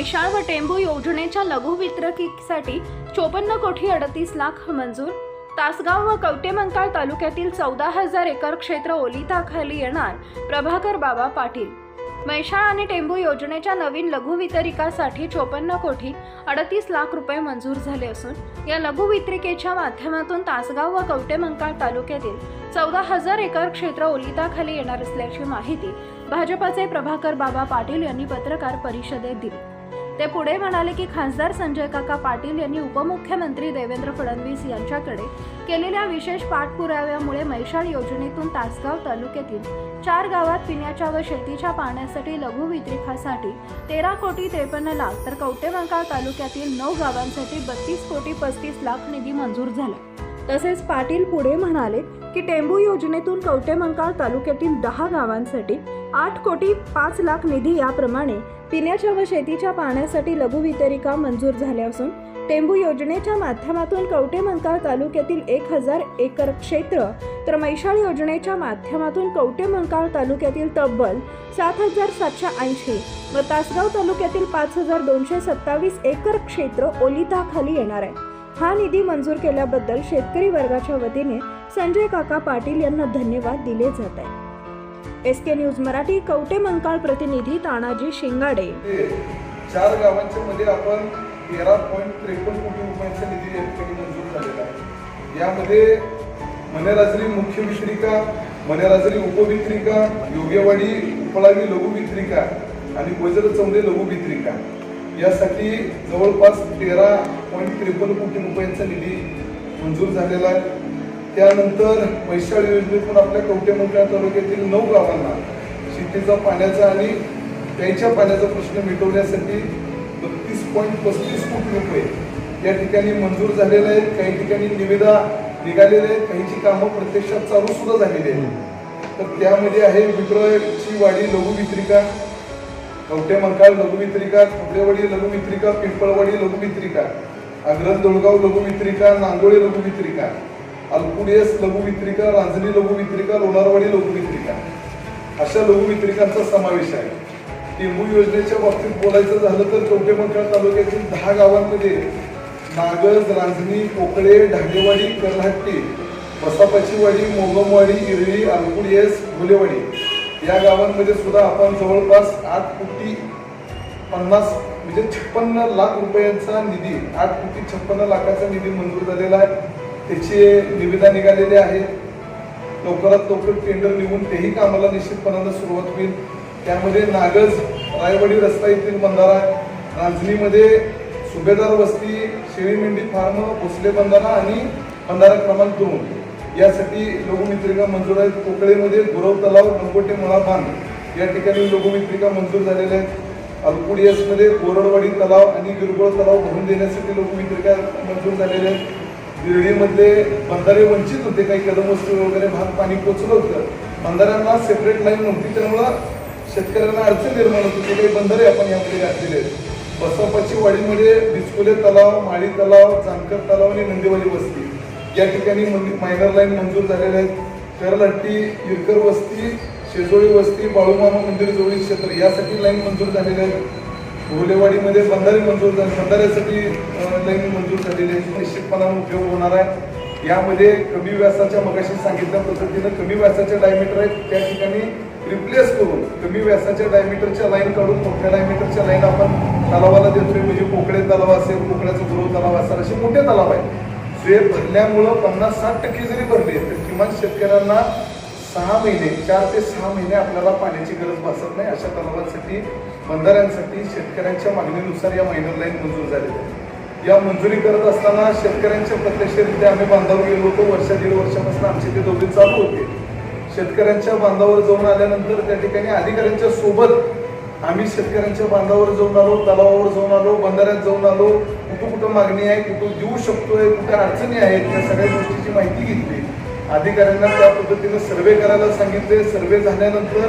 वैशाळ व टेंभू योजनेच्या लघु वितरकीसाठी चोपन्न कोटी अडतीस लाख मंजूर. तासगाव व कवटेमंकाळ तालुक्यातील चौदा हजार एकर क्षेत्र ओलिताखाली येणार प्रभाकर बाबा पाटील. मैशाळ आणि टेंबू योजनेच्या नवीन लघु वितरिकासाठी चोपन्न कोटी अडतीस लाख रुपये मंजूर झाले असून या लघु वितरिकेच्या माध्यमातून तासगाव व कवटेमंकाळ तालुक्यातील चौदा हजार एकर क्षेत्र ओलिताखाली येणार असल्याची माहिती भाजपाचे प्रभाकर बाबा पाटील यांनी पत्रकार परिषदेत दिली. ते पुढे म्हणाले की खासदार संजय काका पाटील यांनी उपमुख्यमंत्री देवेंद्र फडणवीस यांच्याकडे केलेल्या विशेष पाठपुराव्यामुळे मैशाळ योजनेतून तासगाव तालुक्यातील चार गावात पिण्याच्या व शेतीच्या पाण्यासाठी लघु वितरिकासाठी तेरा कोटी त्रेपन्न लाख तर कवटेमंकाळ तालुक्यातील नऊ गावांसाठी बत्तीस कोटी पस्तीस लाख निधी मंजूर झाला. तसेच पाटील पुढे म्हणाले की टेंबू योजनेतून कवटेमंकाळ तालुक्यातील दहा गावांसाठी आठ कोटी पाच लाख निधी याप्रमाणे पिण्याच्या व शेतीच्या पाण्यासाठी लघुवितरिका मंजूर झाल्या असून टेंबू योजनेच्या माध्यमातून कवटेमंकाळ तालुक्यातील एक हजार एकर क्षेत्र तर मैशाळ योजनेच्या माध्यमातून कवटेमंकाळ तालुक्यातील तब्बल सात हजार सातशे ऐंशी व तासगाव तालुक्यातील पाच हजार दोनशे सत्तावीस एकर क्षेत्र ओलिताखाली येणार आहे. हा निधी मंजूर केल्याबद्दल शेतकरी वर्गाच्या वतीने संजय काका पाटील यांना धन्यवाद दिले जात आहे. S K news Marathi Kavathe Mahankal प्रतिनिधी तानाजी शिंगाडे. चार गावांच्या मध्ये आपण तेरा पॉईंट त्रेपन्न कोटी रुपयांचा निधी या ठिकाणी मंजूर झालेला आहे. यामध्ये मनेराजरी मुख्य विश्रिका मनेराजरी उपविक्रिका योग्यवाडी उपळावी लघुविक्रिका आणि गोजर चौदे लघुविक्रिका यासाठी जवळपास तेरा पॉईंट त्रेपन्न कोटी रुपयांचा निधी मंजूर झालेला आहे. त्यानंतर वैशाळ योजनेतून आपल्या कवटेमंकाळ तालुक्यातील नऊ गावांना शेतीचा पाण्याचा आणि त्यांच्या पाण्याचा प्रश्न मिटवण्यासाठी बत्तीस पॉईंट पस्तीस कोटी रुपये या ठिकाणी मंजूर झालेले आहेत. काही ठिकाणी निविदा निघालेल्या आहेत. काहीची कामं प्रत्यक्षात चालू सुद्धा झालेली आहेत. तर त्यामध्ये आहे विक्रयची वाडी लघुमित्रिका वितरिका कवटेमंकाळ लघु वितरिका खोपडेवाडी पिंपळवाडी लघुमित्रिका अग्रज दोळगाव लघुमित्रिका नांगोळी लघुमित्रिका. वितरिका लघुवित्रिका रांजणी लघुवित्रिका लोणारवाडी लघुवित्रिका अशा लघुवित्रिकांचा समावेश आहे. टेंबू योजनेच्या बाबतीत बोलायचं झालं तर कवटेमंकाळ तालुक्यातील दहा गावांमध्ये नागज रांजणी कोकळे ढागेवाडी करहट्टी बसापाचीवाडी मोगमवाडी इरळी अल्कुडियस भुलेवाडी या गावांमध्ये सुद्धा आपण जवळपास आठ कोटी पन्नास म्हणजे छप्पन्न लाख रुपयांचा निधी आठ कोटी छप्पन्न लाखाचा निधी मंजूर झालेला आहे. त्याची निविदा निघालेली आहे. लवकरात लवकर टेंडर निघून तेही कामाला निश्चितपणानं सुरुवात होईल. त्यामध्ये नागज रायवाडी रस्ता येथील बंधारा रांजणीमध्ये सुभेदार वस्ती शेळी मेंढी फार्म भोसले बंधारा आणि बंधारा क्रमांक दोन. यासाठी लघुमित्रिका मंजूर आहेत. कोकळेमध्ये गुरव तलाव लंगोटे मळा बांध या ठिकाणी लघुमित्रिका मंजूर झालेल्या आहेत. अल्कुडियसमध्ये गोरडवाडी तलाव आणि गिरगोळ तलाव भरून देण्यासाठी लघुमित्रिका मंजूर झालेल्या आहेत. गिरडीमधले बंधारे वंचित होते काही कदम वस्तू वगैरे भाग पाणी पोचलं होतं. बंधाऱ्यांना सेपरेट लाईन नव्हती त्यामुळं शेतकऱ्यांना अडचण निर्माण होती ते काही बंधारे आपण यामध्ये घातलेले आहेत. बसवापाची वाडीमध्ये बिचकुले तलाव माळी तलाव जानकर तलाव आणि नंदीवाली वस्ती. या ठिकाणी मायनर लाईन मंजूर झालेल्या आहेत. करलहट्टी इरकर वस्ती शेजोळी वस्ती बाळूमामा मंदिर जोळी क्षेत्र यासाठी लाईन मंजूर झालेल्या आहेत. घोलेवाडीमध्ये बंधारे मंजूर झाले. बंधाऱ्यासाठी लाईन मंजूर झालेली आहे. निश्चितपणाने उपयोग होणार आहे. यामध्ये कमी व्यासाच्या मगाशी सांगितल्या पद्धतीनं कमी व्यासाच्या डायमीटर आहेत. त्या ठिकाणी रिप्लेस करून कमी व्यासाच्या डायमीटरच्या लाईन काढून मोठ्या डायमीटरच्या लाईन आपण तलावाला देतोय. म्हणजे कोकळे तलाव असेल पोकळ्याचं गुरु तलाव असेल असे मोठे तलाव आहेत. जे भरल्यामुळं पन्नास साठ टक्के जरी भरले तर किमान शेतकऱ्यांना सहा महिने चार ते सहा महिने आपल्याला पाण्याची गरज भासत नाही. अशा तलावांसाठी बंधाऱ्यांसाठी शेतकऱ्यांच्या मागणीनुसार या मायनर लाईन मंजूर झालेली आहे या मंजुरी करत असताना शेतकऱ्यांच्या प्रत्यक्षरित्या आम्ही बांधावर गेलो होतो. वर्षा दीड वर्षापासून आमचे ते दौरे चालू होते. शेतकऱ्यांच्या बांधावर जाऊन आल्यानंतर त्या ठिकाणी अधिकाऱ्यांच्या सोबत आम्ही शेतकऱ्यांच्या बांधावर जाऊन आलो तलावावर जाऊन आलो बंधाऱ्यात जाऊन आलो. कुठं कुठं मागणी आहे कुठं देऊ शकतोय कुठे अडचणी आहेत या सगळ्या गोष्टीची माहिती घेतली. अधिकाऱ्यांना त्या पद्धतीनं सर्वे करायला सांगितले. सर्वे झाल्यानंतर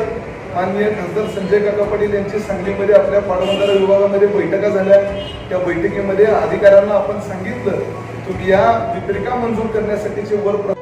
माननीय खासदार संजय काका पाटील यांची सांगलीमध्ये आपल्या पाटबंधारा विभागामध्ये बैठका झाल्या. त्या बैठकीमध्ये अधिकाऱ्यांना आपण सांगितलं की या वितरिका मंजूर करण्यासाठीचे वर प्र-